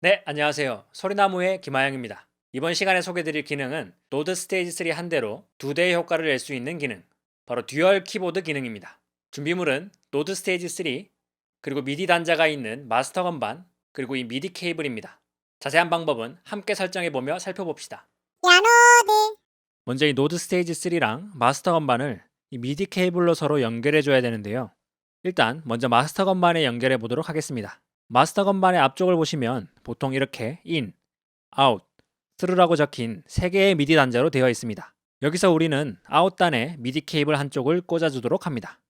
네, 안녕하세요. 소리나무의 김하영입니다. 이번 시간에 소개드릴 기능은 노드 스테이지 3 한 대로 두 대의 효과를 낼 수 있는 기능, 바로 듀얼 키보드 기능입니다. 준비물은 노드 스테이지 3, 그리고 미디 단자가 있는 마스터 건반, 그리고 이 미디 케이블입니다. 자세한 방법은 함께 설정해 보며 살펴봅시다. 야노드 먼저 이 노드 스테이지 3랑 마스터 건반을 이 미디 케이블로 서로 연결해 줘야 되는데요. 일단 먼저 마스터 건반에 연결해 보도록 하겠습니다. 마스터 건반의 앞쪽을 보시면 보통 이렇게 in, out, through라고 적힌 3개의 미디 단자로 되어 있습니다. 여기서 우리는 아웃단에 미디 케이블 한쪽을 꽂아주도록 합니다.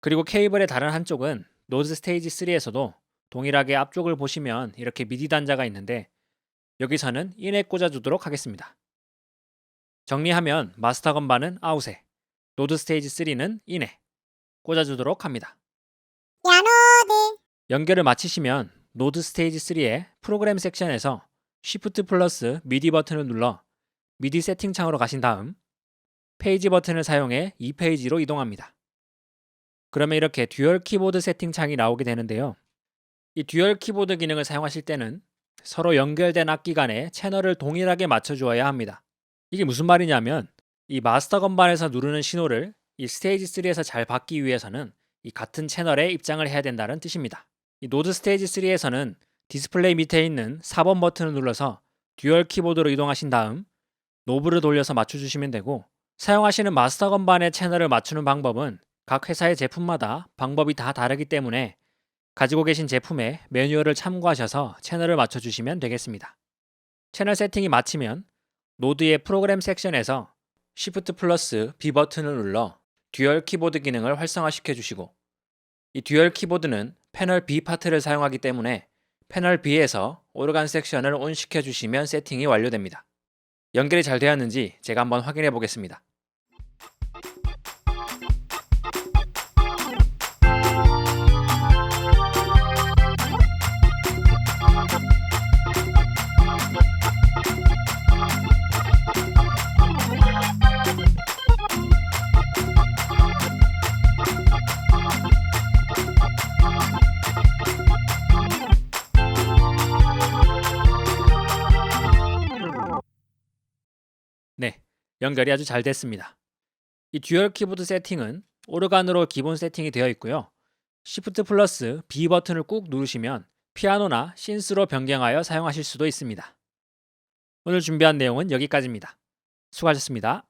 그리고 케이블의 다른 한쪽은 노드 스테이지 3에서도 동일하게 앞쪽을 보시면 이렇게 미디 단자가 있는데 여기서는 in에 꽂아주도록 하겠습니다. 정리하면 마스터 건반은 아웃에, 노드 스테이지 3는 in에 꽂아주도록 합니다. 야노드 연결을 마치시면 노드 스테이지 3의 프로그램 섹션에서 Shift 플러스 미디 버튼을 눌러 미디 세팅 창으로 가신 다음 페이지 버튼을 사용해 이 페이지로 이동합니다. 그러면 이렇게 듀얼 키보드 세팅 창이 나오게 되는데요. 이 듀얼 키보드 기능을 사용하실 때는 서로 연결된 악기 간의 채널을 동일하게 맞춰주어야 합니다. 이게 무슨 말이냐면 이 마스터 건반에서 누르는 신호를 이 스테이지 3에서 잘 받기 위해서는 이 같은 채널에 입장을 해야 된다는 뜻입니다. 이 노드 스테이지 3에서는 디스플레이 밑에 있는 4번 버튼을 눌러서 듀얼 키보드로 이동하신 다음 노브를 돌려서 맞춰주시면 되고 사용하시는 마스터 건반의 채널을 맞추는 방법은 각 회사의 제품마다 방법이 다 다르기 때문에 가지고 계신 제품의 매뉴얼을 참고하셔서 채널을 맞춰주시면 되겠습니다. 채널 세팅이 마치면 노드의 프로그램 섹션에서 Shift 플러스 B 버튼을 눌러 듀얼 키보드 기능을 활성화시켜 주시고 이 듀얼 키보드는 패널 B 파트를 사용하기 때문에 패널 B에서 오르간 섹션을 온 시켜 주시면 세팅이 완료됩니다. 연결이 잘 되었는지 제가 한번 확인해 보겠습니다. 네, 연결이 아주 잘 됐습니다. 이 듀얼 키보드 세팅은 오르간으로 기본 세팅이 되어 있고요. Shift 플러스 B 버튼을 꾹 누르시면 피아노나 신스로 변경하여 사용하실 수도 있습니다. 오늘 준비한 내용은 여기까지입니다. 수고하셨습니다.